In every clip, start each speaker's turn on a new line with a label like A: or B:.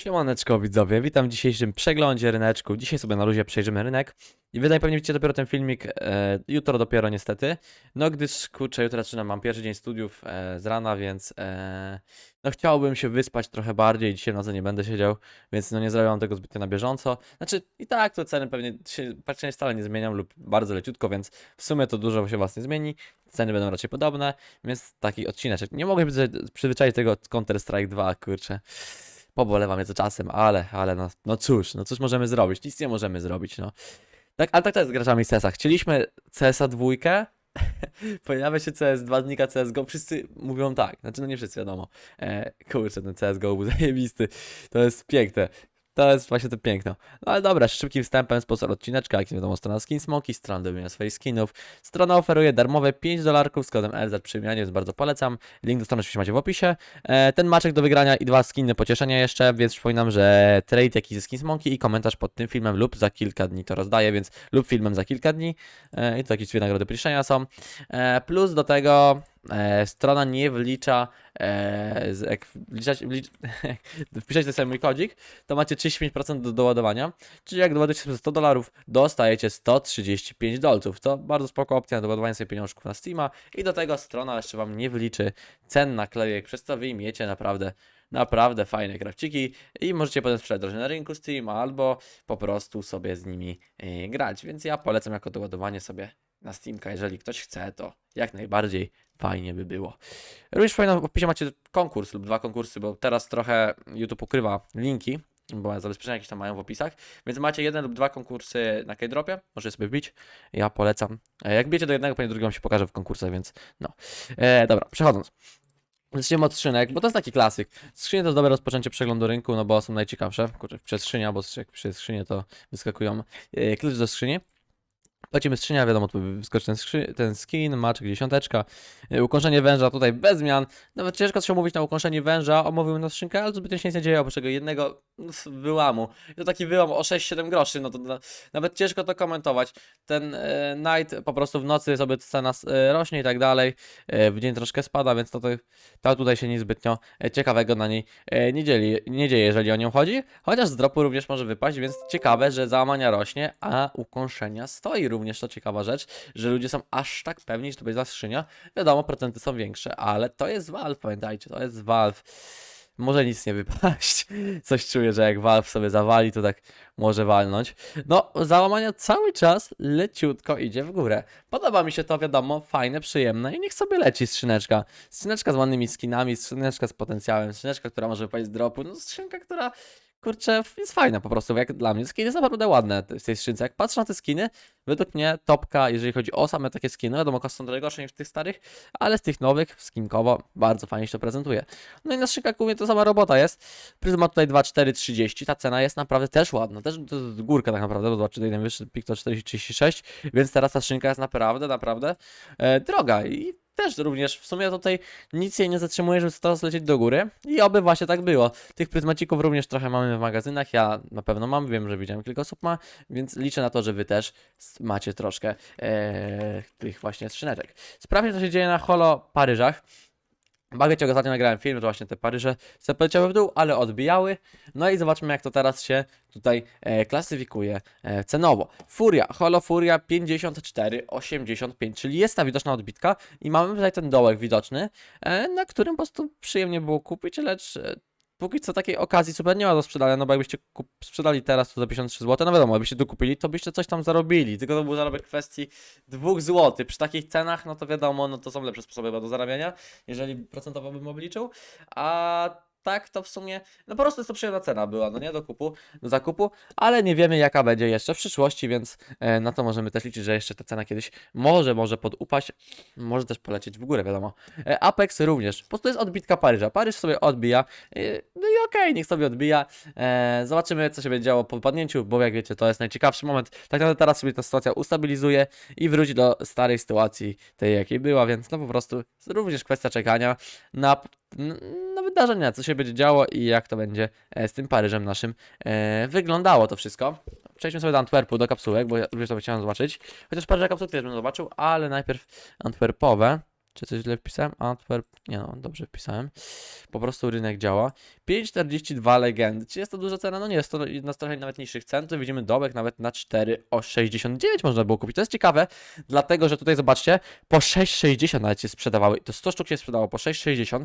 A: Siemaneczko widzowie, witam w dzisiejszym przeglądzie ryneczku. Dzisiaj sobie na luzie przejrzymy rynek i wydaje pewnie widzicie dopiero ten filmik, e, jutro dopiero niestety. No gdyż kurczę, jutro zaczynam, mam pierwszy dzień studiów e, z rana, więc e, no chciałbym się wyspać trochę bardziej, dzisiaj w nocy nie będę siedział, więc no nie zrobiłam tego zbytnio na bieżąco. Znaczy i tak to ceny pewnie się praktycznie wcale nie zmienią lub bardzo leciutko, więc w sumie to dużo się was nie zmieni. Ceny będą raczej podobne, więc taki odcineczek. Nie mogę przyzwyczaić tego Counter-Strike 2, kurczę pobolewa mnie to czasem, ale, ale no, no cóż, no cóż możemy zrobić? Nic nie możemy zrobić, no. Tak, ale tak to jest z graczami CS-a. Chcieliśmy CS-a dwójkę, pojawia się CS2, znika CSGO, wszyscy mówią tak, znaczy no nie wszyscy wiadomo, e, kurczę, ten CSGO był zajebisty, to jest piękne. To jest właśnie to piękno. No ale dobra, szybkim wstępem sponsor odcineczka, jak wiadomo, strona Skin Smoki, strona do wymiany swoich skinów. Strona oferuje darmowe 5 dolarków z kodem LZ przy wymianie, więc bardzo polecam. Link do strony oczywiście macie w opisie. E, ten maczek do wygrania i dwa skiny pocieszenia jeszcze, więc przypominam, że trade jakiś ze Skin Smoki i komentarz pod tym filmem lub za kilka dni to rozdaję, więc lub filmem za kilka dni. E, I to jakieś dwie nagrody pocieszenia są. E, plus do tego e, strona nie wlicza, e, z, jak wliczać, wlicz, wpiszecie sobie mój kodzik, to macie 35% do doładowania, czyli jak doładujecie 100 dolarów, dostajecie 135 dolców, to bardzo spoko opcja na doładowanie sobie pieniążków na Steama. I do tego strona jeszcze Wam nie wyliczy cen naklejek, przez co wyjmiecie naprawdę naprawdę fajne krawciki i możecie potem sprzedać drożej na rynku Steam albo po prostu sobie z nimi yy, grać, więc ja polecam jako doładowanie sobie na Steamka, jeżeli ktoś chce, to jak najbardziej fajnie by było. Również przypominam, w opisie macie konkurs lub dwa konkursy, bo teraz trochę YouTube ukrywa linki, bo zabezpieczenia jakieś tam mają w opisach, więc macie jeden lub dwa konkursy na K-Dropie, możecie sobie wbić, ja polecam. E, Jak bijecie do jednego, pewnie drugi wam się pokaże w konkursach, więc no. E, dobra, przechodząc. Zaczniemy od skrzynek, bo to jest taki klasyk. Skrzynie to jest dobre rozpoczęcie przeglądu rynku, no bo są najciekawsze. Kurczę, przez skrzynia, bo jak przez skrzynię to wyskakują e, klucz do skrzyni. Płacimy skrzynia, wiadomo, tu wyskoczy ten, ten skin, maczek, dziesiąteczka. E, Ukąszenie węża tutaj bez zmian. Nawet ciężko się mówić na ukąszenie węża, omówił na skrzynkę, ale zbytnio się nic nie dzieje, oprócz tego jednego wyłamu. I to taki wyłam o 6-7 groszy, no to na, nawet ciężko to komentować. Ten e, night po prostu w nocy sobie cena e, rośnie i tak dalej. E, w dzień troszkę spada, więc to, to, to tutaj się nic zbytnio e, ciekawego na niej e, nie, dzieli, nie dzieje, jeżeli o nią chodzi. Chociaż z dropu również może wypaść, więc ciekawe, że załamania rośnie, a ukąszenia stoi również. To ciekawa rzecz, że ludzie są aż tak pewni, że to będzie za skrzynia. Wiadomo, procenty są większe, ale to jest Valve, pamiętajcie, to jest Valve. Może nic nie wypaść. Coś czuję, że jak Valve sobie zawali, to tak może walnąć. No, załamania cały czas leciutko idzie w górę. Podoba mi się to, wiadomo, fajne, przyjemne i niech sobie leci skrzyneczka. Skrzyneczka z ładnymi skinami, skrzyneczka z potencjałem, skrzyneczka, która może wypaść z dropu, no skrzynka, która kurczę, jest fajna po prostu, jak dla mnie. Skiny są naprawdę ładne w tej skrzynce. Jak patrzę na te skiny, według mnie topka, jeżeli chodzi o same takie skiny, wiadomo, są trochę gorsze niż tych starych, ale z tych nowych, skinkowo, bardzo fajnie się to prezentuje. No i na szynkach głównie to sama robota jest. Pryzma tutaj 2,430, ta cena jest naprawdę też ładna, też górka tak naprawdę, bo zobaczcie, tutaj najwyższy pik to 436, więc teraz ta szynka jest naprawdę, naprawdę e, droga i też również w sumie tutaj nic jej nie zatrzymuje, żeby teraz lecieć do góry i oby właśnie tak było. Tych pryzmacików również trochę mamy w magazynach, ja na pewno mam, wiem, że widziałem kilka osób ma, więc liczę na to, że wy też macie troszkę e, tych właśnie skrzyneczek. Sprawdźcie, co się dzieje na holo Paryżach. Bagecie, jak ostatnio nagrałem film, to właśnie te Paryże se poleciały w dół, ale odbijały. No i zobaczmy, jak to teraz się tutaj e, klasyfikuje e, cenowo. Furia, Holo Furia 54,85, czyli jest ta widoczna odbitka i mamy tutaj ten dołek widoczny, e, na którym po prostu przyjemnie było kupić, lecz e, póki co takiej okazji super nie ma do sprzedania, no bo jakbyście sprzedali teraz to za 53 zł, no wiadomo, jakbyście tu kupili, to byście coś tam zarobili, tylko to był zarobek w kwestii 2 zł. Przy takich cenach, no to wiadomo, no to są lepsze sposoby do zarabiania, jeżeli procentowo bym obliczył, a tak to w sumie, no po prostu jest to przyjemna cena była, no nie, do kupu, do zakupu, ale nie wiemy jaka będzie jeszcze w przyszłości, więc e, na to możemy też liczyć, że jeszcze ta cena kiedyś może, może podupaść, może też polecieć w górę, wiadomo. E, Apex również, po prostu jest odbitka Paryża, Paryż sobie odbija, e, no i okej, niech sobie odbija, zobaczymy co się będzie działo po wypadnięciu, bo jak wiecie, to jest najciekawszy moment, tak naprawdę teraz sobie ta sytuacja ustabilizuje i wróci do starej sytuacji, tej jakiej była, więc no po prostu również kwestia czekania na n- na wydarzenia, co się będzie działo i jak to będzie e, z tym Paryżem naszym e, wyglądało to wszystko. Przejdźmy sobie do Antwerpu, do kapsułek, bo ja również to chciałem zobaczyć. Chociaż Paryża kapsułki też bym zobaczył, ale najpierw Antwerpowe. Czy coś źle wpisałem? Antwerp. Nie no, dobrze wpisałem. Po prostu rynek działa. 5,42 legendy. Czy jest to duża cena? No nie, jest to jedna z trochę nawet niższych cen. Tu widzimy dołek nawet na 4,69 można było kupić. To jest ciekawe, dlatego że tutaj zobaczcie, po 6,60 nawet się sprzedawały. To 100 sztuk się sprzedało po 6,60.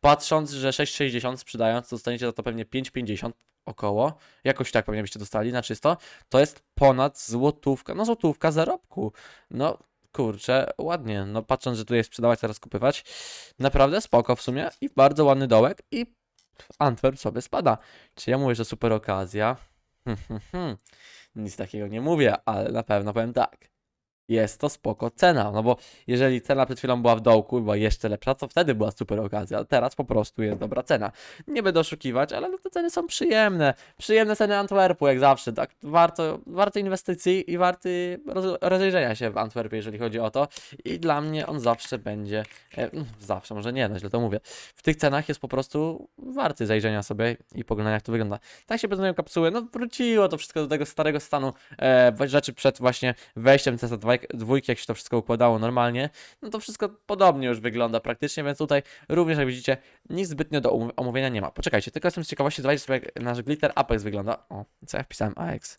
A: Patrząc, że 6,60 sprzedając, to dostaniecie za to pewnie 5,50 około. Jakoś tak pewnie byście dostali na czysto. To jest ponad złotówka. No złotówka zarobku. No kurczę, ładnie. No patrząc, że tu jest sprzedawać, teraz kupywać. Naprawdę spoko w sumie i bardzo ładny dołek i Antwerp sobie spada. Czy ja mówię, że super okazja? Hmm, hmm, hmm. Nic takiego nie mówię, ale na pewno powiem tak. Jest to spoko cena, no bo jeżeli cena przed chwilą była w dołku, była jeszcze lepsza, to wtedy była super okazja, teraz po prostu jest dobra cena. Nie będę oszukiwać, ale no te ceny są przyjemne. Przyjemne ceny Antwerpu, jak zawsze, tak? Warto, warto inwestycji i warty roz, rozejrzenia się w Antwerpie, jeżeli chodzi o to. I dla mnie on zawsze będzie, e, mm, zawsze, może nie, no źle to mówię. W tych cenach jest po prostu warty zajrzenia sobie i poglądania, jak to wygląda. Tak się prezentują kapsuły, no wróciło to wszystko do tego starego stanu e, rzeczy przed właśnie wejściem CS2, dwójki, jak się to wszystko układało normalnie, no to wszystko podobnie już wygląda praktycznie, więc tutaj również, jak widzicie, nic zbytnio do um- omówienia nie ma. Poczekajcie, tylko jestem z ciekawości, zobaczcie sobie, jak nasz glitter Apex wygląda. O, co ja wpisałem? AX.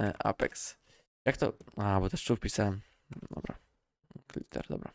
A: E, Apex. Jak to? A, bo też tu wpisałem. Dobra. Glitter, dobra.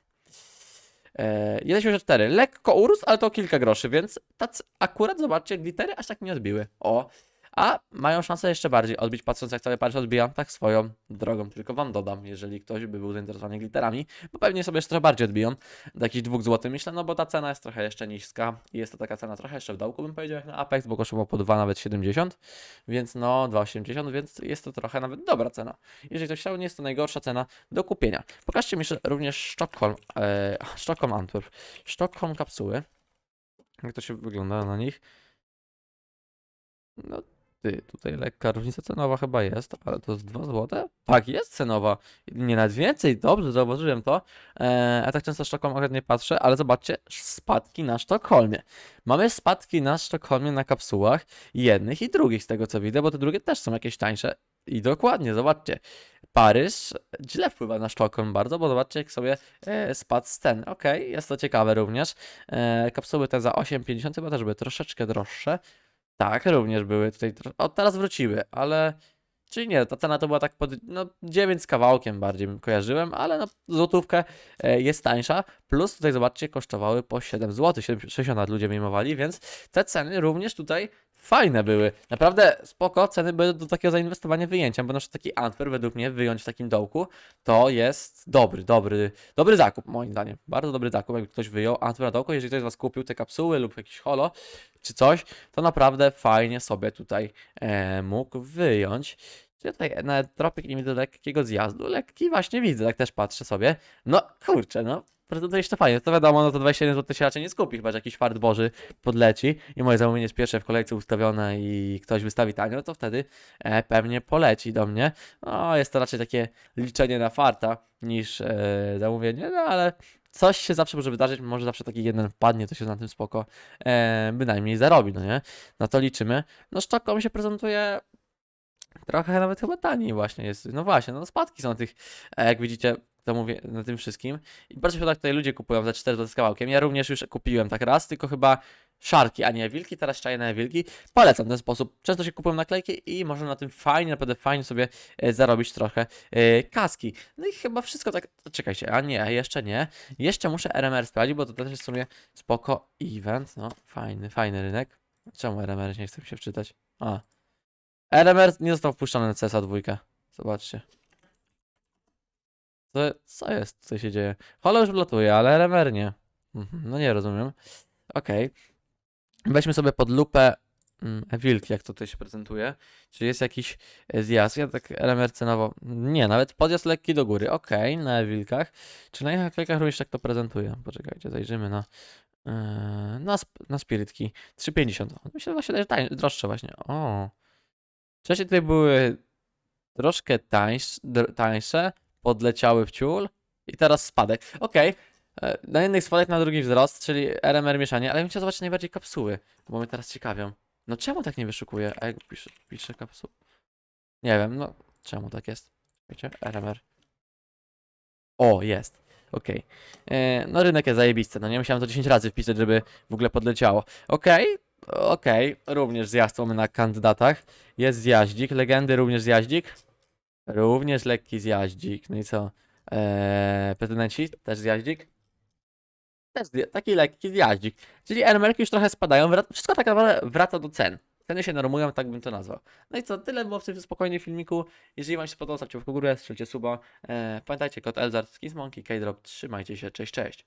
A: E, 1,74. Lekko urósł, ale to kilka groszy, więc tacy, akurat zobaczcie, glittery aż tak nie odbiły. O, a mają szansę jeszcze bardziej odbić, patrząc jak cały Paryż odbija, tak swoją drogą. Tylko wam dodam, jeżeli ktoś by był zainteresowany glitterami, bo pewnie sobie jeszcze trochę bardziej odbiją, do jakichś 2 zł myślę, no bo ta cena jest trochę jeszcze niska i jest to taka cena trochę jeszcze w dołku, bym powiedział, jak na Apex, bo kosztował po 2, nawet 70, więc no 2,80, więc jest to trochę nawet dobra cena. Jeżeli ktoś chciał, nie jest to najgorsza cena do kupienia. Pokażcie mi również Sztokholm, e, Sztokholm Antwerp, Sztokholm kapsuły, jak to się wygląda na nich. No ty, tutaj lekka różnica cenowa chyba jest, ale to jest 2 zł? Tak, jest cenowa. Nie nawet więcej, dobrze, zauważyłem to. Eee, ja tak często Sztokholm akurat nie patrzę, ale zobaczcie, spadki na Sztokholmie. Mamy spadki na Sztokholmie na kapsułach jednych i drugich z tego co widzę, bo te drugie też są jakieś tańsze. I dokładnie, zobaczcie. Paryż źle wpływa na Sztokholm bardzo, bo zobaczcie jak sobie e, spadł z cen. Okej, jest to ciekawe również. E, kapsuły te za 8,50 chyba też były troszeczkę droższe. Tak, również były tutaj. O, teraz wróciły, ale. Czyli nie, ta cena to była tak pod. No, 9 z kawałkiem bardziej bym kojarzyłem, ale no, złotówkę e, jest tańsza. Plus tutaj zobaczcie, kosztowały po 7 zł, 60 nawet ludzie wyjmowali, więc te ceny również tutaj fajne były. Naprawdę spoko, ceny były do takiego zainwestowania wyjęcia, bo na przykład taki Antwerp według mnie wyjąć w takim dołku to jest dobry, dobry, dobry zakup moim zdaniem. Bardzo dobry zakup, jakby ktoś wyjął Antwerp na dołku, jeżeli ktoś z Was kupił te kapsuły lub jakiś holo czy coś, to naprawdę fajnie sobie tutaj e, mógł wyjąć. Ja tutaj nawet tropik nie widzę lekkiego zjazdu. Lekki właśnie widzę, tak też patrzę sobie. No kurczę, no. Się to fajnie. To wiadomo, no to 21 zł się raczej nie skupi, chyba że jakiś fart boży podleci i moje zamówienie jest pierwsze w kolejce ustawione i ktoś wystawi tanio, to wtedy e, pewnie poleci do mnie. No, jest to raczej takie liczenie na farta niż e, zamówienie, no ale coś się zawsze może wydarzyć, może zawsze taki jeden wpadnie, to się na tym spoko e, bynajmniej zarobi, no nie? Na to liczymy. No Sztokholm się prezentuje trochę nawet chyba taniej właśnie jest. No właśnie, no spadki są tych, e, jak widzicie, to mówię na tym wszystkim. I bardzo się tak tutaj ludzie kupują za 4 zł z kawałkiem. Ja również już kupiłem tak raz, tylko chyba szarki, a nie wilki, teraz czaję na wilki. Polecam ten sposób. Często się kupują naklejki i można na tym fajnie, naprawdę fajnie sobie e, zarobić trochę e, kaski. No i chyba wszystko tak, czekajcie, a nie, jeszcze nie. Jeszcze muszę RMR sprawdzić, bo to też jest w sumie spoko event, no fajny, fajny rynek. Czemu RMR nie chce mi się wczytać? A. RMR nie został wpuszczony na CSA 2. Zobaczcie. Co, co jest? Co się dzieje? Holo już wlatuje, ale RMR nie. Mhm, No nie rozumiem. Okej. Weźmy sobie pod lupę mm, wilki, jak to tutaj się prezentuje. Czy jest jakiś e, zjazd? Ja tak RMR cenowo. Nie, nawet podjazd lekki do góry. Okej, na wilkach. Czy na innych naklejkach również tak to prezentuje? Poczekajcie, zajrzymy na. Yy, na, sp- na spirytki. 3,50. Myślę, że właśnie droższe właśnie. O. Wcześniej tutaj były troszkę tańsz, dr- tańsze, podleciały w ciul i teraz spadek. Okej, e, na jednych spadek, na drugi wzrost, czyli RMR mieszanie, ale bym chciał zobaczyć najbardziej kapsuły, bo mnie teraz ciekawią. No czemu tak nie wyszukuje? A jak piszę, piszę kapsuł? Nie wiem, no czemu tak jest? Wiecie, RMR. O, jest. Okej. E, No rynek jest zajebisty, no nie musiałem to 10 razy wpisać, żeby w ogóle podleciało. Okej, okej, również zjazd mamy na kandydatach. Jest zjaździk, legendy również zjaździk. Również lekki zjaździk, no i co? Eee, prezydenci, też zjaździk. Też taki lekki zjaździk. Czyli emerki już trochę spadają, wszystko tak naprawdę wraca do cen. Ceny się normują, tak bym to nazwał. No i co, tyle było w tym spokojnym filmiku. Jeżeli Wam się podobało, stawcie w górę, strzelcie suba. Eee, pamiętajcie, kod Elzar, Skins Monkey, K-Drop, trzymajcie się, cześć, cześć.